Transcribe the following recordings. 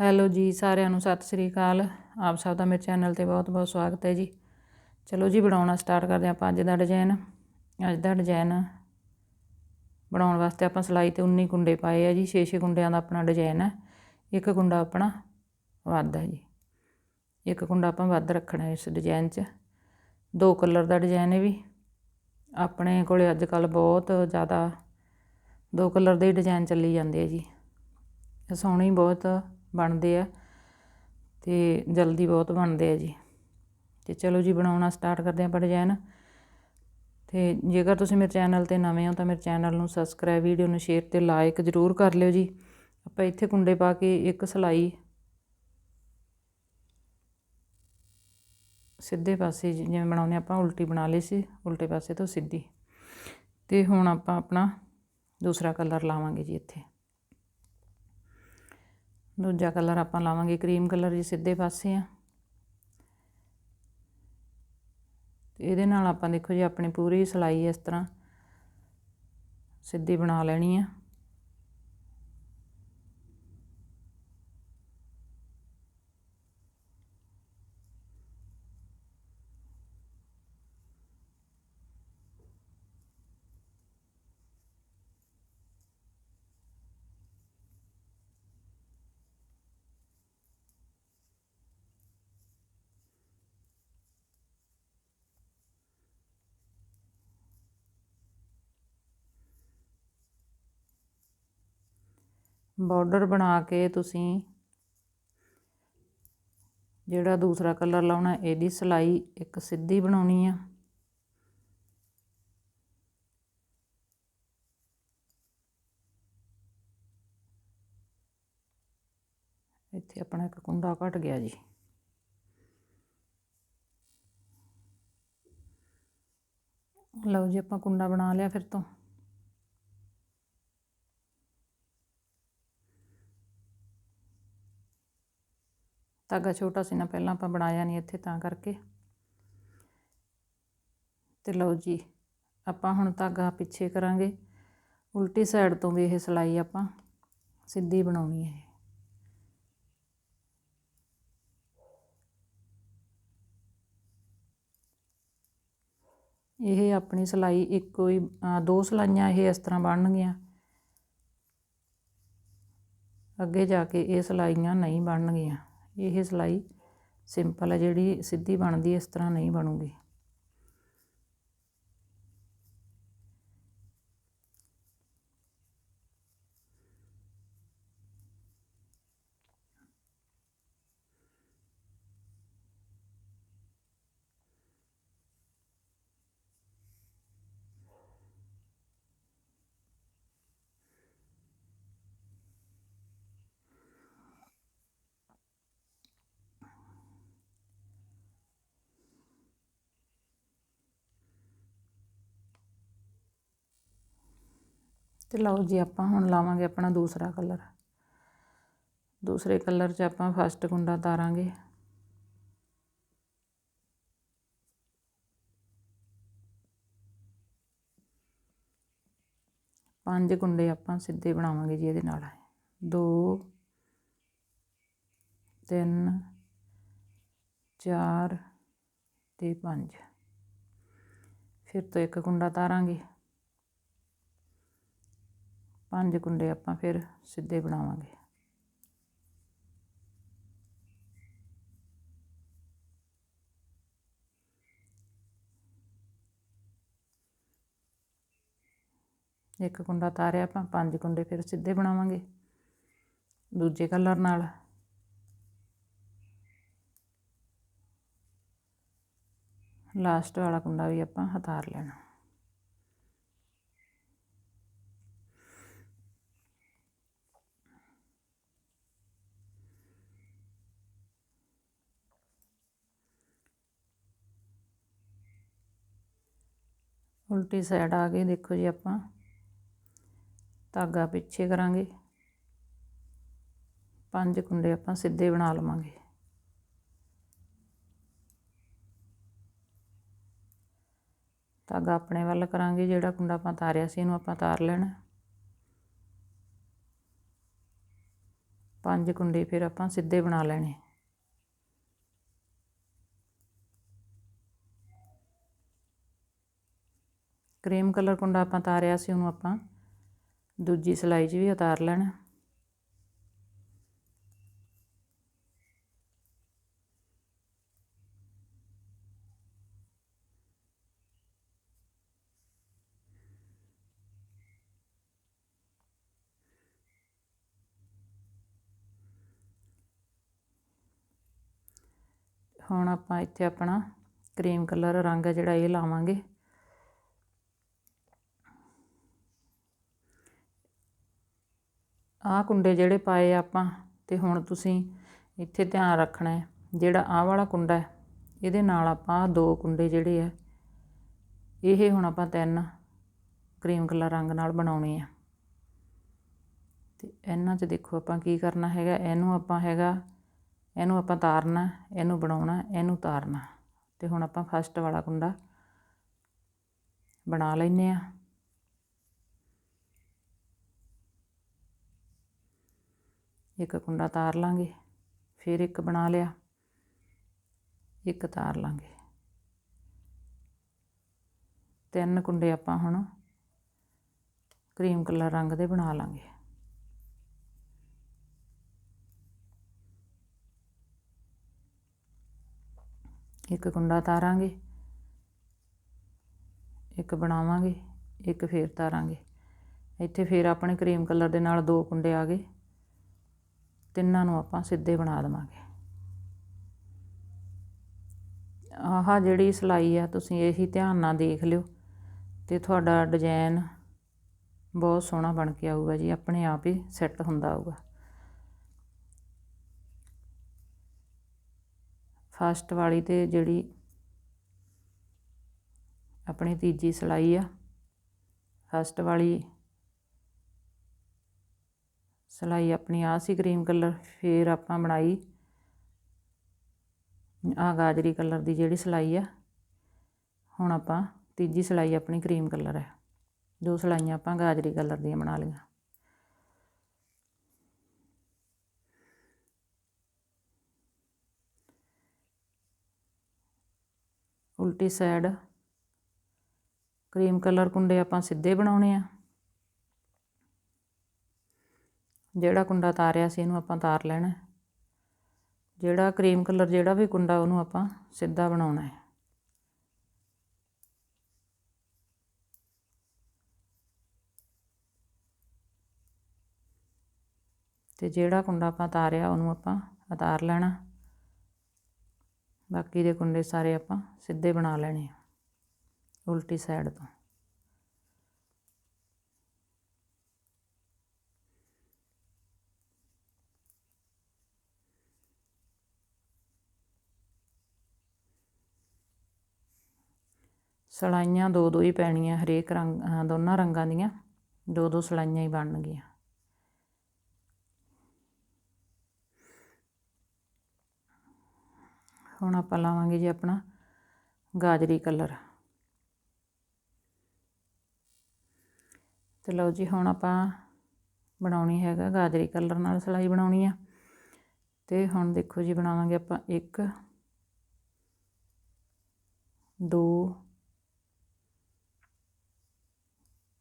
Hello ਜੀ, ਸਾਰਿਆਂ ਨੂੰ ਸਤਿ ਸ੍ਰੀ ਅਕਾਲ। ਆਪ ਸਭ ਦਾ ਮੇਰੇ ਚੈਨਲ ਤੇ ਬਹੁਤ-ਬਹੁਤ ਸਵਾਗਤ ਹੈ ਜੀ। ਚਲੋ ਜੀ, ਬਣਾਉਣਾ ਸਟਾਰਟ ਕਰਦੇ ਆਪਾਂ ਅੱਜ ਦਾ ਡਿਜ਼ਾਈਨ ਅੱਜ ਦਾ ਡਿਜ਼ਾਈਨ ਬਣਾਉਣ ਵਾਸਤੇ ਆਪਾਂ ਸਲਾਈ ਤੇ 19 ਕੁੰਡੇ ਪਾਏ ਆ ਜੀ 6-6 ਕੁੰਡਿਆਂ ਦਾ ਆਪਣਾ ਡਿਜ਼ਾਈਨ ਹੈ। ਇੱਕ ਕੁੰਡਾ ਆਪਣਾ ਵੱਧ ਹੈ ਜੀ। ਇੱਕ ਕੁੰਡਾ ਆਪਾਂ ਵੱਧ ਰੱਖਣਾ ਇਸ ਡਿਜ਼ਾਈਨ 'ਚ। ਦੋ ਕਲਰ ਦਾ ਡਿਜ਼ਾਈਨ ਹੈ ਵੀ। ਆਪਣੇ ਕੋਲੇ ਅੱਜ ਕੱਲ ਬਹੁਤ ਜ਼ਿਆਦਾ ਦੋ ਕਲਰ ਦੇ ਡਿਜ਼ਾਈਨ ਚੱਲੀ ਜਾਂਦੇ ਆ ਜੀ। ਸੋਹਣੀ ਬਹੁਤ ਬਣਦੇ ਆ ਤੇ ਜਲਦੀ ਬਹੁਤ ਬਣਦੇ ਆ ਜੀ। ਤੇ ਚਲੋ ਜੀ, ਬਣਾਉਣਾ ਸਟਾਰਟ ਕਰਦੇ ਆਪਾਂ ਡਿਜ਼ਾਈਨ ਤੇ ਜੇਕਰ ਤੁਸੀਂ ਮੇਰੇ ਚੈਨਲ ਤੇ ਨਵੇਂ ਹੋ ਤਾਂ ਮੇਰੇ ਚੈਨਲ ਨੂੰ ਸਬਸਕ੍ਰਾਈਬ ਵੀਡੀਓ ਨੂੰ ਸ਼ੇਅਰ ਤੇ ਲਾਈਕ ਜ਼ਰੂਰ ਕਰ ਲਿਓ ਜੀ। ਆਪਾਂ ਇੱਥੇ ਕੁੰਡੇ ਪਾ ਕੇ ਇੱਕ ਸਲਾਈ ਸਿੱਧੇ ਪਾਸੇ ਜਿਵੇਂ ਬਣਾਉਨੇ ਆਪਾਂ, ਉਲਟੀ ਬਣਾ ਲਈ ਸੀ, ਉਲਟੇ ਪਾਸੇ ਤੋਂ ਸਿੱਧੀ। ਤੇ ਹੁਣ ਆਪਾਂ ਆਪਣਾ ਦੂਸਰਾ ਕਲਰ ਲਾਵਾਂਗੇ ਜੀ ਇੱਥੇ। ਦੂਜਾ ਕਲਰ ਆਪਾਂ ਲਾਵਾਂਗੇ, ਕਰੀਮ ਕਲਰ ਜੀ ਸਿੱਧੇ ਪਾਸੇ ਆ। ਤੇ ਇਹਦੇ ਨਾਲ ਆਪਾਂ ਦੇਖੋ ਜੀ, ਆਪਣੀ ਪੂਰੀ ਸਲਾਈ ਇਸ ਤਰ੍ਹਾਂ ਸਿੱਧੀ ਬਣਾ ਲੈਣੀ ਆ। ਬਾਰਡਰ ਬਣਾ ਕੇ ਤੁਸੀਂ ਜਿਹੜਾ ਦੂਸਰਾ ਕਲਰ ਲਾਉਣਾ, ਇਹਦੀ ਸਲਾਈ ਇੱਕ ਸਿੱਧੀ ਬਣਾਉਣੀ ਆ। ਇੱਥੇ ਆਪਣਾ ਇੱਕ ਕੁੰਡਾ ਘਟ ਗਿਆ ਜੀ। ਲਓ ਜੀ, ਆਪਾਂ ਕੁੰਡਾ ਬਣਾ ਲਿਆ ਫਿਰ ਤੋਂ। ਧਾਗਾ ਛੋਟਾ ਸੀ ਨਾ, ਪਹਿਲਾਂ ਆਪਾਂ ਬਣਾਇਆ ਨਹੀਂ ਇੱਥੇ ਤਾਂ ਕਰਕੇ। ਤੇ ਲਓ ਜੀ, ਆਪਾਂ ਹੁਣ ਧਾਗਾ ਪਿੱਛੇ ਕਰਾਂਗੇ। ਉਲਟੀ ਸਾਈਡ ਤੋਂ ਵੀ ਇਹ ਸਲਾਈ ਆਪਾਂ ਸਿੱਧੀ ਬਣਾਉਣੀ ਹੈ। ਇਹ ਆਪਣੀ ਸਲਾਈ ਇੱਕੋ ਹੀ ਦੋ ਸਲਾਈਆਂ ਇਹ ਇਸ ਤਰ੍ਹਾਂ ਬਣਨਗੀਆਂ। ਅੱਗੇ ਜਾ ਕੇ ਇਹ ਸਲਾਈਆਂ ਨਹੀਂ ਬਣਨਗੀਆਂ। ਇਹ ਸਿਲਾਈ ਸਿੰਪਲ ਹੈ ਜਿਹੜੀ ਸਿੱਧੀ ਬਣਦੀ ਇਸ ਤਰ੍ਹਾਂ ਨਹੀਂ ਬਣੂਗੀ। ਤੇ ਲਓ ਜੀ ਆਪਾਂ ਹੁਣ ਲਾਵਾਂਗੇ ਆਪਣਾ ਦੂਸਰਾ ਕਲਰ। ਦੂਸਰੇ ਕਲਰ 'ਚ ਆਪਾਂ ਫਸਟ ਕੁੰਡਾ ਤਾਰਾਂਗੇ। ਪੰਜ ਕੁੰਡੇ ਆਪਾਂ ਸਿੱਧੇ ਬਣਾਵਾਂਗੇ ਜੀ ਇਹਦੇ ਨਾਲ। 2 3 4 ਤੇ 5 ਫਿਰ ਤੋਂ ਇੱਕ ਕੁੰਡਾ ਤਾਰਾਂਗੇ। ਪੰਜ ਕੁੰਡੇ ਆਪਾਂ ਫਿਰ ਸਿੱਧੇ ਬਣਾਵਾਂਗੇ। ਇੱਕ ਕੁੰਡਾ ਤਾਰਿਆ ਆਪਾਂ, ਪੰਜ ਕੁੰਡੇ ਫਿਰ ਸਿੱਧੇ ਬਣਾਵਾਂਗੇ, ਦੂਜੇ ਕਲਰ ਨਾਲ। ਲਾਸਟ ਵਾਲਾ ਕੁੰਡਾ ਵੀ ਆਪਾਂ ਹਤਾਰ ਲੈਣਾ। ਉਲਟੀ ਸਾਈਡ ਆ ਗਏ ਦੇਖੋ ਜੀ ਆਪਾਂ। ਧਾਗਾ ਪਿੱਛੇ ਕਰਾਂਗੇ। ਪੰਜ ਕੁੰਡੇ ਆਪਾਂ ਸਿੱਧੇ ਬਣਾ ਲਵਾਂਗੇ। ਧਾਗਾ ਆਪਣੇ ਵੱਲ ਕਰਾਂਗੇ, ਜਿਹੜਾ ਕੁੰਡਾ ਆਪਾਂ ਤਾਰਿਆ ਸੀ, ਇਹਨੂੰ ਆਪਾਂ ਤਾਰ ਲੈਣਾ। ਪੰਜ ਕੁੰਡੇ ਫਿਰ ਆਪਾਂ ਸਿੱਧੇ ਬਣਾ ਲੈਣੇ। ਕਰੀਮ ਕਲਰ ਕੁੰਡਾ ਆਪਾਂ ਤਾਰਿਆ ਸੀ ਉਹਨੂੰ ਆਪਾਂ। ਦੂਜੀ ਸਲਾਈ 'ਚ ਵੀ ਉਤਾਰ ਲੈਣਾ। ਹੁਣ ਆਪਾਂ ਇੱਥੇ ਆਪਣਾ ਕਰੀਮ ਕਲਰ ਰੰਗ ਜਿਹੜਾ ਇਹ ਲਾਵਾਂਗੇ। ਆਹ ਕੁੰਡੇ ਜਿਹੜੇ ਪਾਏ ਆਪਾਂ ਤੇ ਹੁਣ ਤੁਸੀਂ ਇੱਥੇ ਧਿਆਨ ਰੱਖਣਾ ਹੈ, ਜਿਹੜਾ ਆਹ ਵਾਲਾ ਕੁੰਡਾ ਹੈ, ਇਹਦੇ ਨਾਲ ਆਪਾਂ ਦੋ ਕੁੰਡੇ ਜਿਹੜੇ ਆ ਇਹ ਹੁਣ ਆਪਾਂ ਤਿੰਨ ਕਰੀਮ ਕਲਰ ਰੰਗ ਨਾਲ ਬਣਾਉਣੇ ਆ। ਤੇ ਇਹਨਾਂ 'ਚ ਦੇਖੋ ਆਪਾਂ ਕੀ ਕਰਨਾ ਹੈਗਾ, ਇਹਨੂੰ ਆਪਾਂ ਹੈਗਾ, ਇਹਨੂੰ ਆਪਾਂ ਤਾਰਨਾ, ਇਹਨੂੰ ਬਣਾਉਣਾ, ਇਹਨੂੰ ਤਾਰਨਾ। ਤੇ ਹੁਣ ਆਪਾਂ ਫਸਟ ਵਾਲਾ ਕੁੰਡਾ ਬਣਾ ਲੈਨੇ ਆ ਇੱਕ ਕੁੰਡਾ ਤਾਰ ਲਾਂਗੇ, ਫਿਰ ਇੱਕ ਬਣਾ ਲਿਆ, ਇੱਕ ਤਾਰ ਲਾਂਗੇ। ਤਿੰਨ ਕੁੰਡੇ ਆਪਾਂ ਹੁਣ ਕਰੀਮ ਕਲਰ ਰੰਗ ਦੇ ਬਣਾ ਲਾਂਗੇ। ਇੱਕ ਕੁੰਡਾ ਤਾਰਾਂਗੇ, ਇੱਕ ਬਣਾਵਾਂਗੇ, ਇੱਕ ਫੇਰ ਤਾਰਾਂਗੇ। ਇੱਥੇ ਫੇਰ ਆਪਣੇ ਕਰੀਮ ਕਲਰ ਦੇ ਨਾਲ ਦੋ ਕੁੰਡੇ ਆ ਗਏ। ਤਿੰਨਾਂ ਨੂੰ ਆਪਾਂ ਸਿੱਧੇ ਬਣਾ ਦੇਵਾਂਗੇ। ਆਹ ਜਿਹੜੀ ਸਲਾਈ ਆ, ਤੁਸੀਂ ਇਹੀ ਧਿਆਨ ਨਾਲ ਦੇਖ ਲਿਓ ਤੇ ਤੁਹਾਡਾ ਡਿਜ਼ਾਈਨ ਬਹੁਤ ਸੋਹਣਾ ਬਣ ਕੇ ਆਊਗਾ ਜੀ, ਆਪਣੇ ਆਪ ਹੀ ਸੈੱਟ ਹੁੰਦਾ ਆਊਗਾ। ਫਸਟ ਵਾਲੀ ਤੇ ਜਿਹੜੀ ਆਪਣੀ ਤੀਜੀ ਸਲਾਈ ਆ ਫਸਟ ਵਾਲੀ ਸਲਾਈ ਆਪਣੀ ਆ ਸੀ ਕਰੀਮ ਕਲਰ, ਫਿਰ ਆਪਾਂ ਬਣਾਈ। ਆ ਗਾਜਰੀ ਕਲਰ ਦੀ ਜਿਹੜੀ ਸਲਾਈ ਆ। ਹੁਣ ਆਪਾਂ ਤੀਜੀ ਸਲਾਈ ਆਪਣੀ ਕਰੀਮ ਕਲਰ ਹੈ। ਦੋ ਸਲਾਈਆਂ ਆਪਾਂ ਗਾਜਰੀ ਕਲਰ ਦੀਆਂ ਬਣਾ ਲਈਆਂ। ਉਲਟੀ ਸਾਈਡ ਕਰੀਮ ਕਲਰ ਕੁੰਡੇ ਆਪਾਂ ਸਿੱਧੇ ਬਣਾਉਣੇ ਆ। ਜਿਹੜਾ ਕੁੰਡਾ ਤਾਰਿਆ ਸੀ ਇਹਨੂੰ ਆਪਾਂ ਤਾਰ ਲੈਣਾ ਜਿਹੜਾ ਕਰੀਮ ਕਲਰ ਜਿਹੜਾ ਵੀ ਕੁੰਡਾ ਉਹਨੂੰ ਆਪਾਂ ਸਿੱਧਾ ਬਣਾਉਣਾ ਹੈ। ਤੇ ਜਿਹੜਾ ਕੁੰਡਾ ਆਪਾਂ ਤਾਰਿਆ ਉਹਨੂੰ ਆਪਾਂ ਉਤਾਰ ਲੈਣਾ। ਬਾਕੀ ਦੇ ਕੁੰਡੇ ਸਾਰੇ ਆਪਾਂ ਸਿੱਧੇ ਬਣਾ ਲੈਣੇ ਉਲਟੀ ਸਾਈਡ ਤੋਂ। ਸਲਾਈਆਂ ਦੋ ਦੋ ਹੀ ਪੈਣੀਆਂ, ਹਰੇਕ ਰੰਗ ਦੋਨਾਂ ਰੰਗਾਂ ਦੀਆਂ, ਦੋ ਦੋ ਸਲਾਈਆਂ ਹੀ ਬਣਨਗੀਆਂ। ਹੁਣ ਆਪਾਂ ਲਾਵਾਂਗੇ ਜੀ ਆਪਣਾ ਗਾਜਰੀ ਕਲਰ। ਤੇ ਲਓ ਜੀ, ਹੁਣ ਆਪਾਂ ਬਣਾਉਣੀ ਹੈਗਾ ਗਾਜਰੀ ਕਲਰ ਨਾਲ ਸਲਾਈ ਬਣਾਉਣੀ ਆ। ਤੇ ਹੁਣ ਦੇਖੋ ਜੀ, ਬਣਾਵਾਂਗੇ ਆਪਾਂ 1 2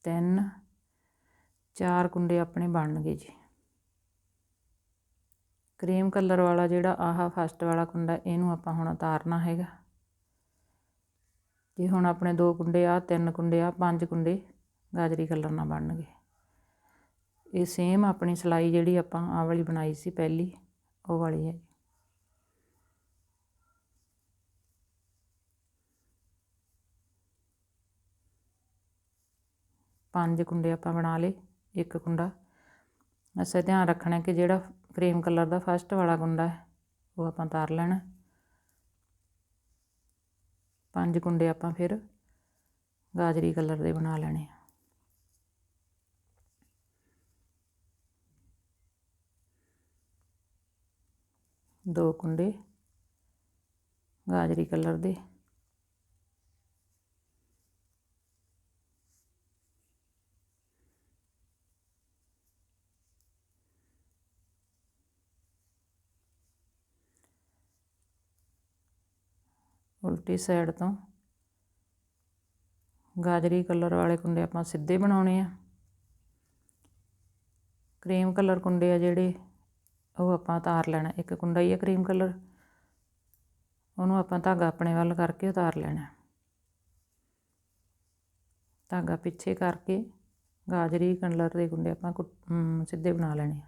3 4 ਕੁੰਡੇ ਆਪਣੇ ਬਣਨਗੇ ਜੀ। ਕਰੀਮ ਕਲਰ ਵਾਲਾ ਜਿਹੜਾ ਆਹ ਫਸਟ ਵਾਲਾ ਕੁੰਡਾ, ਇਹਨੂੰ ਆਪਾਂ ਹੁਣ ਉਤਾਰਨਾ ਹੈਗਾ। ਜੇ ਹੁਣ ਆਪਣੇ ਦੋ ਕੁੰਡੇ ਆ ਤਿੰਨ ਕੁੰਡੇ ਆ ਪੰਜ ਕੁੰਡੇ ਗਾਜਰੀ ਕਲਰ ਨਾਲ ਬਣਨਗੇ। ਇਹ ਸੇਮ ਆਪਣੀ ਸਲਾਈ ਜਿਹੜੀ ਆਪਾਂ ਆਹ ਵਾਲੀ ਬਣਾਈ ਸੀ ਪਹਿਲੀ, ਉਹ ਵਾਲੀ ਹੈ। ਪੰਜ ਕੁੰਡੇ ਆਪਾਂ ਬਣਾ ਲਏ, ਇੱਕ ਕੁੰਡਾ। ਅਸਾਂ ਧਿਆਨ ਰੱਖਣਾ ਕਿ ਜਿਹੜਾ ਕਰੀਮ ਕਲਰ ਦਾ ਫਸਟ ਵਾਲਾ ਕੁੰਡਾ ਹੈ, ਉਹ ਆਪਾਂ ਤਾਰ ਲੈਣਾ। ਪੰਜ ਕੁੰਡੇ ਆਪਾਂ ਫਿਰ ਗਾਜਰੀ ਕਲਰ ਦੇ ਬਣਾ ਲੈਣੇ ਆ। ਦੋ ਕੁੰਡੇ ਗਾਜਰੀ ਕਲਰ ਦੇ। ਉਲਟੀ ਸਾਈਡ ਤੋਂ। ਗਾਜਰੀ ਕਲਰ ਵਾਲੇ ਕੁੰਡੇ ਆਪਾਂ ਸਿੱਧੇ ਬਣਾਉਣੇ ਆ। ਕਰੀਮ ਕਲਰ ਕੁੰਡੇ ਆ ਜਿਹੜੇ, ਉਹ ਆਪਾਂ ਉਤਾਰ ਲੈਣਾ। ਇੱਕ ਕੁੰਡਾ ਹੀ ਆ ਕਰੀਮ ਕਲਰ ਉਹਨੂੰ ਆਪਾਂ ਧਾਗਾ ਆਪਣੇ ਵੱਲ ਕਰਕੇ ਉਤਾਰ ਲੈਣਾ। ਧਾਗਾ ਪਿੱਛੇ ਕਰਕੇ ਗਾਜਰੀ ਕਲਰ ਦੇ ਕੁੰਡੇ ਆਪਾਂ ਸਿੱਧੇ ਬਣਾ ਲੈਣੇ ਆ।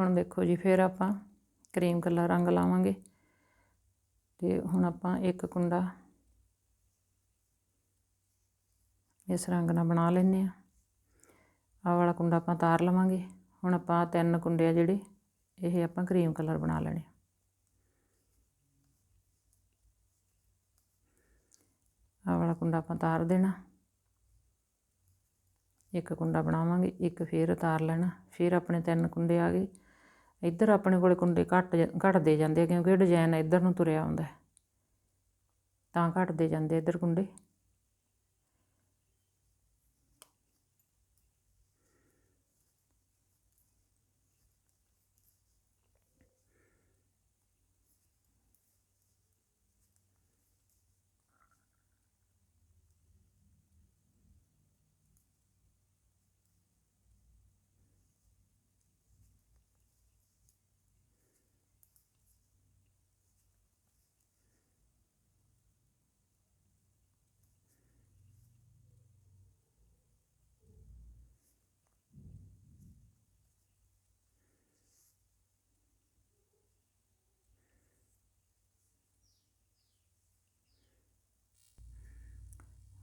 ਹੁਣ ਦੇਖੋ ਜੀ, ਫਿਰ ਆਪਾਂ ਕਰੀਮ ਕਲਰ ਰੰਗ ਲਾਵਾਂਗੇ ਤੇ ਹੁਣ ਆਪਾਂ ਇੱਕ ਕੁੰਡਾ ਇਸ ਰੰਗ ਨਾਲ ਬਣਾ ਲੈਨੇ ਆ ਆਹ ਵਾਲਾ ਕੁੰਡਾ ਆਪਾਂ ਤਾਰ ਲਵਾਂਗੇ। ਹੁਣ ਆਪਾਂ ਤਿੰਨ ਕੁੰਡੇ ਆ ਜਿਹੜੇ, ਇਹ ਆਪਾਂ ਕਰੀਮ ਕਲਰ ਬਣਾ ਲੈਣੇ ਆਹ ਵਾਲਾ ਕੁੰਡਾ ਆਪਾਂ ਤਾਰ ਦੇਣਾ। ਇੱਕ ਕੁੰਡਾ ਬਣਾਵਾਂਗੇ, ਇੱਕ ਫੇਰ ਉਤਾਰ ਲੈਣਾ। ਫਿਰ ਆਪਣੇ ਤਿੰਨ ਕੁੰਡੇ ਆ ਗਏ। ਇੱਧਰ ਆਪਣੇ ਕੋਲੇ ਕੁੰਡੇ ਘੱਟ ਘਟਦੇ ਜਾਂਦੇ ਆ ਕਿਉਂਕਿ ਡਿਜ਼ਾਈਨ ਇੱਧਰ ਨੂੰ ਤੁਰਿਆ ਆਉਂਦਾ ਤਾਂ ਘਟਦੇ ਜਾਂਦੇ ਇੱਧਰ ਕੁੰਡੇ।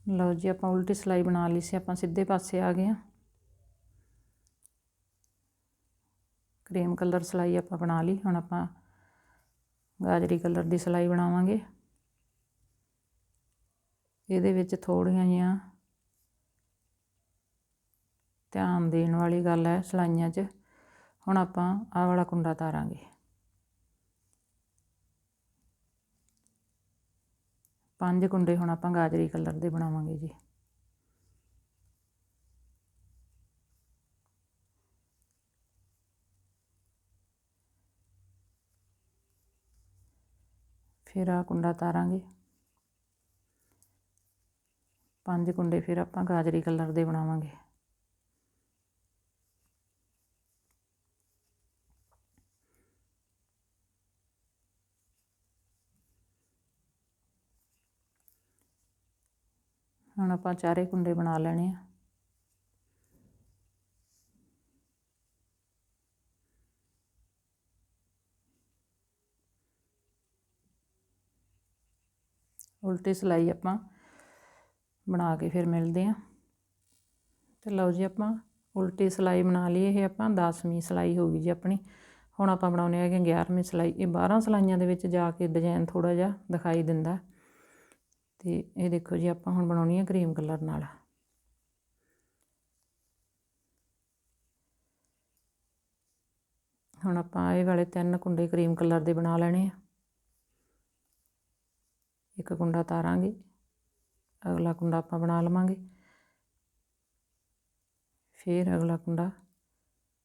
ਲਓ ਜੀ, ਆਪਾਂ ਉਲਟੀ ਸਲਾਈ ਬਣਾ ਲਈ ਸੀ, ਆਪਾਂ ਸਿੱਧੇ ਪਾਸੇ ਆ ਗਏ ਆ ਕਰੀਮ ਕਲਰ ਸਲਾਈ ਆਪਾਂ ਬਣਾ ਲਈ, ਹੁਣ ਆਪਾਂ ਗਾਜਰੀ ਕਲਰ ਦੀ ਸਲਾਈ ਬਣਾਵਾਂਗੇ। ਇਹਦੇ ਵਿੱਚ ਥੋੜੀਆਂ ਜੀਆਂ ਧਿਆਨ ਦੇਣ ਵਾਲੀ ਗੱਲ ਹੈ ਸਲਾਈਆਂ 'ਚ। ਹੁਣ ਆਪਾਂ ਆਹ ਵਾਲਾ ਕੁੰਡਾ ਤਾਰਾਂਗੇ। ਪੰਜ ਕੁੰਡੇ ਹੁਣ ਆਪਾਂ ਗਾਜਰੀ ਕਲਰ ਦੇ ਬਣਾਵਾਂਗੇ ਜੀ। ਫਿਰ ਆ ਕੁੰਡਾ ਤਾਰਾਂਗੇ। ਪੰਜ ਕੁੰਡੇ ਫਿਰ ਆਪਾਂ ਗਾਜਰੀ ਕਲਰ ਦੇ ਬਣਾਵਾਂਗੇ। ਹੁਣ ਆਪਾਂ ਚਾਰੇ ਕੁੰਡੇ ਬਣਾ ਲੈਣੇ ਆ। ਉਲਟੀ ਸਲਾਈ ਆਪਾਂ ਬਣਾ ਕੇ ਫਿਰ ਮਿਲਦੇ ਆ। ਤੇ ਲਓ ਜੀ ਆਪਾਂ ਉਲਟੀ ਸਲਾਈ ਬਣਾ ਲਈ, ਇਹ ਆਪਾਂ 10ਵੀਂ ਸਲਾਈ ਹੋ ਗਈ ਜੀ ਆਪਣੀ। ਹੁਣ ਆਪਾਂ ਬਣਾਉਣੇ ਕਿ 11ਵੀਂ ਸਲਾਈ। ਇਹ 12 ਸਲਾਈਆਂ ਦੇ ਵਿੱਚ ਜਾ ਕੇ ਡਿਜ਼ਾਈਨ ਥੋੜਾ ਜਿਹਾ ਦਿਖਾਈ ਦਿੰਦਾ। ਤੇ ਇਹ ਦੇਖੋ ਜੀ, ਆਪਾਂ ਹੁਣ ਬਣਾਉਣੀ ਹੈ ਕਰੀਮ ਕਲਰ ਨਾਲ। ਹੁਣ ਆਪਾਂ ਇਹ ਵਾਲੇ ਤਿੰਨ ਕੁੰਡੇ ਕਰੀਮ ਕਲਰ ਦੇ ਬਣਾ ਲੈਣੇ ਆ। ਇੱਕ ਕੁੰਡਾ ਤਾਰਾਂਗੇ, ਅਗਲਾ ਕੁੰਡਾ ਆਪਾਂ ਬਣਾ ਲਵਾਂਗੇ। ਫਿਰ ਅਗਲਾ ਕੁੰਡਾ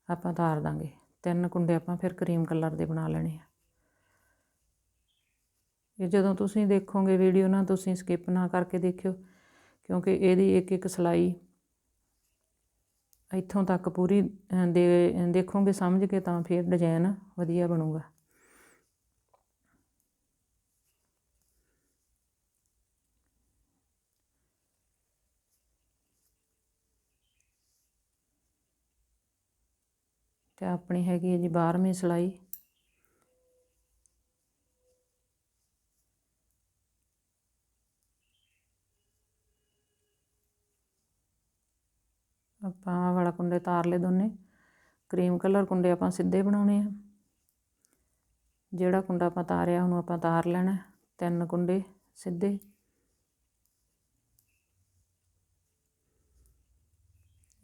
ਆਪਾਂ ਤਾਰ ਦਾਂਗੇ। ਤਿੰਨ ਕੁੰਡੇ ਆਪਾਂ ਫਿਰ ਕਰੀਮ ਕਲਰ ਦੇ ਬਣਾ ਲੈਣੇ ਆ। ਕਿ ਜਦੋਂ ਤੁਸੀਂ ਦੇਖੋਗੇ ਵੀਡੀਓ ਨਾ, ਤੁਸੀਂ ਸਕਿਪ ਨਾ ਕਰਕੇ ਦੇਖਿਓ, ਕਿਉਂਕਿ ਇਹਦੀ ਇੱਕ ਇੱਕ ਸਲਾਈ ਇੱਥੋਂ ਤੱਕ ਪੂਰੀ ਦੇ, ਦੇਖੋਗੇ ਸਮਝ ਕੇ ਤਾਂ ਫਿਰ ਡਿਜ਼ਾਈਨ ਵਧੀਆ ਬਣੂਗਾ। ਤੇ ਆਪਣੀ ਹੈਗੀ ਹੈ ਜੀ 12ਵੀਂ ਸਲਾਈ ਆਪਾਂ ਆਹ ਵਾਲਾ ਕੁੰਡੇ ਤਾਰ ਲਏ ਦੋਨੇ। ਕਰੀਮ ਕਲਰ ਕੁੰਡੇ ਆਪਾਂ ਸਿੱਧੇ ਬਣਾਉਣੇ ਆ। ਜਿਹੜਾ ਕੁੰਡਾ ਆਪਾਂ ਤਾਰਿਆ, ਉਹਨੂੰ ਆਪਾਂ ਤਾਰ ਲੈਣਾ ਤਿੰਨ ਕੁੰਡੇ ਸਿੱਧੇ।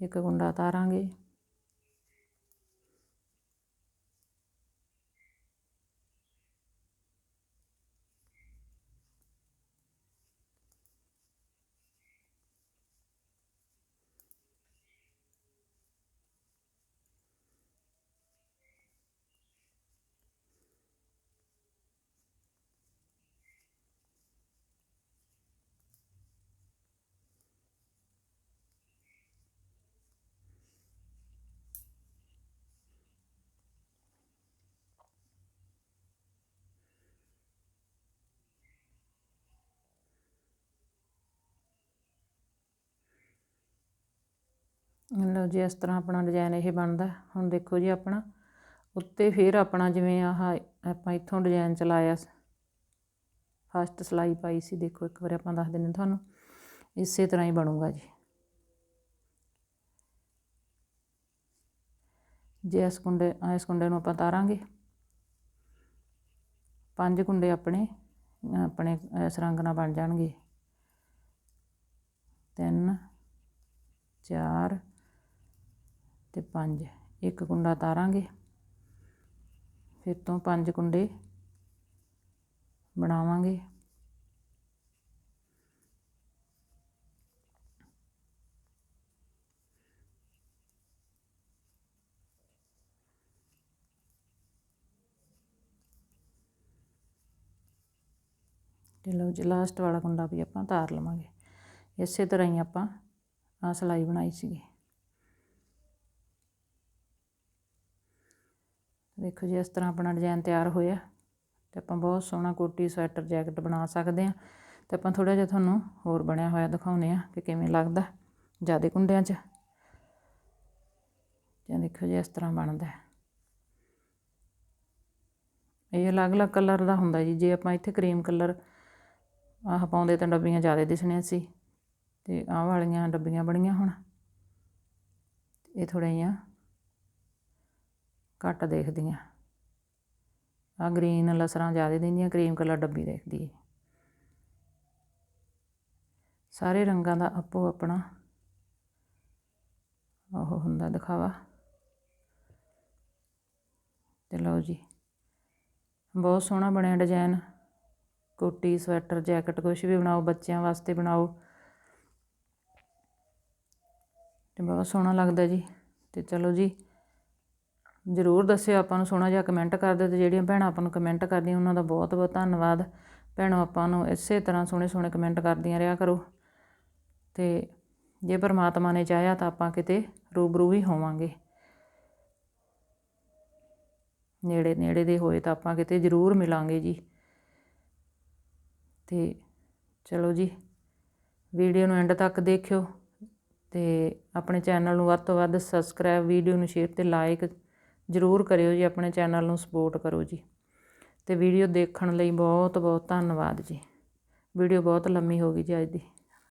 ਇੱਕ ਕੁੰਡਾ ਤਾਰਾਂਗੇ। ਲਓ ਜੀ, ਇਸ ਤਰ੍ਹਾਂ ਆਪਣਾ ਡਿਜ਼ਾਈਨ ਇਹ ਬਣਦਾ। ਹੁਣ ਦੇਖੋ ਜੀ ਆਪਣਾ, ਉੱਤੇ ਫਿਰ ਆਪਣਾ ਜਿਵੇਂ ਆਹ ਆਪਾਂ ਇੱਥੋਂ ਡਿਜ਼ਾਈਨ ਚਲਾਇਆ ਫਸਟ ਸਲਾਈ ਪਾਈ ਸੀ, ਦੇਖੋ ਇੱਕ ਵਾਰ ਆਪਾਂ ਦੱਸ ਦਿੰਦੇ ਤੁਹਾਨੂੰ। ਇਸੇ ਤਰ੍ਹਾਂ ਹੀ ਬਣੂਗਾ ਜੀ। ਜੇ ਇਸ ਕੁੰਡੇ ਇਸ ਕੁੰਡੇ ਨੂੰ ਆਪਾਂ ਤਾਰਾਂਗੇ। ਪੰਜ ਕੁੰਡੇ ਆਪਣੇ ਆਪਣੇ ਇਸ ਰੰਗ ਨਾਲ ਬਣ ਜਾਣਗੇ। ਤਿੰਨ, ਚਾਰ ਤੇ ਪੰਜ। ਇੱਕ ਕੁੰਡਾ ਤਾਰਾਂਗੇ। ਫਿਰ ਤੋਂ ਪੰਜ ਕੁੰਡੇ ਬਣਾਵਾਂਗੇ। ਤੇ ਲਓ ਜੀ ਲਾਸਟ ਵਾਲਾ ਕੁੰਡਾ ਵੀ ਆਪਾਂ ਤਾਰ ਲਵਾਂਗੇ। ਇਸੇ ਤਰ੍ਹਾਂ ਹੀ ਆਪਾਂ ਆ ਸਲਾਈ ਬਣਾਈ ਸੀਗੀ। ਦੇਖੋ ਜੀ, ਇਸ ਤਰ੍ਹਾਂ ਆਪਣਾ ਡਿਜ਼ਾਈਨ ਤਿਆਰ ਹੋਇਆ। ਤੇ ਆਪਾਂ ਬਹੁਤ ਸੋਹਣਾ ਕੋਟੀ ਸਵੈਟਰ ਜੈਕਟ ਬਣਾ ਸਕਦੇ ਆ ਤੇ ਆਪਾਂ ਥੋੜਾ ਜਿਹਾ ਤੁਹਾਨੂੰ ਹੋਰ ਬਣਿਆ ਹੋਇਆ ਦਿਖਾਉਨੇ ਆ ਕਿ ਕਿਵੇਂ ਲੱਗਦਾ ਜਿਆਦੇ ਕੁੰਡਿਆਂ 'ਚ। ਜਾਂ ਦੇਖੋ ਜੀ, ਇਸ ਤਰ੍ਹਾਂ ਬਣਦਾ ਇਹ ਅਲੱਗ-ਅਲੱਗ ਕਲਰ ਦਾ ਹੁੰਦਾ ਜੀ। ਜੇ ਆਪਾਂ ਇੱਥੇ ਕਰੀਮ ਕਲਰ ਆਹ ਪਾਉਂਦੇ ਤਾਂ ਡੱਬੀਆਂ ਜ਼ਿਆਦਾ ਦਿਸਣੀਆਂ ਸੀ। ਤੇ ਆਹ ਵਾਲੀਆਂ ਡੱਬੀਆਂ ਬਣੀਆਂ ਹੁਣ। ਇਹ ਥੋੜ੍ਹੀਆਂ ਜਿਹੀਆਂ ਘੱਟ ਦੇਖਦੀਆਂ ਆ ਗ੍ਰੀਨ ਲਸਰਾਂ ਜ਼ਿਆਦਾ ਦਿੰਦੀਆਂ ਕਰੀਮ ਕਲਰ ਡੱਬੀ ਦੇਖਦੀ ਹੈ। ਸਾਰੇ ਰੰਗਾਂ ਦਾ ਆਪੋ ਆਪਣਾ ਉਹ ਹੁੰਦਾ ਦਿਖਾਵਾ। ਤੇ ਲਓ ਜੀ, ਬਹੁਤ ਸੋਹਣਾ ਬਣਿਆ ਡਿਜ਼ਾਈਨ ਕੋਟੀ, ਸਵੈਟਰ, ਜੈਕਟ ਕੁਝ ਵੀ ਬਣਾਓ, ਬੱਚਿਆਂ ਵਾਸਤੇ ਬਣਾਓ। ਤੇ ਬਹੁਤ ਸੋਹਣਾ ਲੱਗਦਾ ਜੀ। ਤੇ ਚਲੋ ਜੀ ਜ਼ਰੂਰ ਦੱਸਿਓ, ਆਪਾਂ ਨੂੰ ਸੋਹਣਾ ਜਿਹਾ ਕਮੈਂਟ ਕਰ ਦਿਓ ਤੇ ਜਿਹੜੀਆਂ ਭੈਣਾਂ ਆਪਾਂ ਨੂੰ ਕਮੈਂਟ ਕਰਦੀਆਂ, ਉਹਨਾਂ ਦਾ ਬਹੁਤ ਬਹੁਤ ਧੰਨਵਾਦ। ਭੈਣੋ, ਆਪਾਂ ਨੂੰ ਇਸੇ ਤਰ੍ਹਾਂ ਸੋਹਣੇ ਸੋਹਣੇ ਕਮੈਂਟ ਕਰਦੀਆਂ ਰਿਹਾ ਕਰੋ। ਤੇ ਜੇ ਪਰਮਾਤਮਾ ਨੇ ਚਾਹਿਆ ਤਾਂ ਆਪਾਂ ਕਿਤੇ ਰੂਬਰੂ ਵੀ ਹੋਵਾਂਗੇ। ਨੇੜੇ ਨੇੜੇ ਦੇ ਹੋਏ ਤਾਂ ਆਪਾਂ ਕਿਤੇ ਜ਼ਰੂਰ ਮਿਲਾਂਗੇ ਜੀ। ਤੇ ਚਲੋ ਜੀ ਵੀਡੀਓ ਨੂੰ ਐਂਡ ਤੱਕ ਦੇਖਿਓ ਤੇ ਆਪਣੇ ਚੈਨਲ ਨੂੰ ਵੱਧ ਤੋਂ ਵੱਧ ਸਬਸਕ੍ਰਾਈਬ ਵੀਡੀਓ ਨੂੰ ਸ਼ੇਅਰ ਤੇ ਲਾਈਕ ਜ਼ਰੂਰ ਕਰਿਓ ਜੀ, ਆਪਣੇ ਚੈਨਲ ਨੂੰ ਸਪੋਰਟ ਕਰੋ ਜੀ। ਅਤੇ ਵੀਡੀਓ ਦੇਖਣ ਲਈ ਬਹੁਤ ਬਹੁਤ ਧੰਨਵਾਦ ਜੀ। ਵੀਡੀਓ ਬਹੁਤ ਲੰਮੀ ਹੋ ਗਈ ਜੀ ਅੱਜ ਦੀ।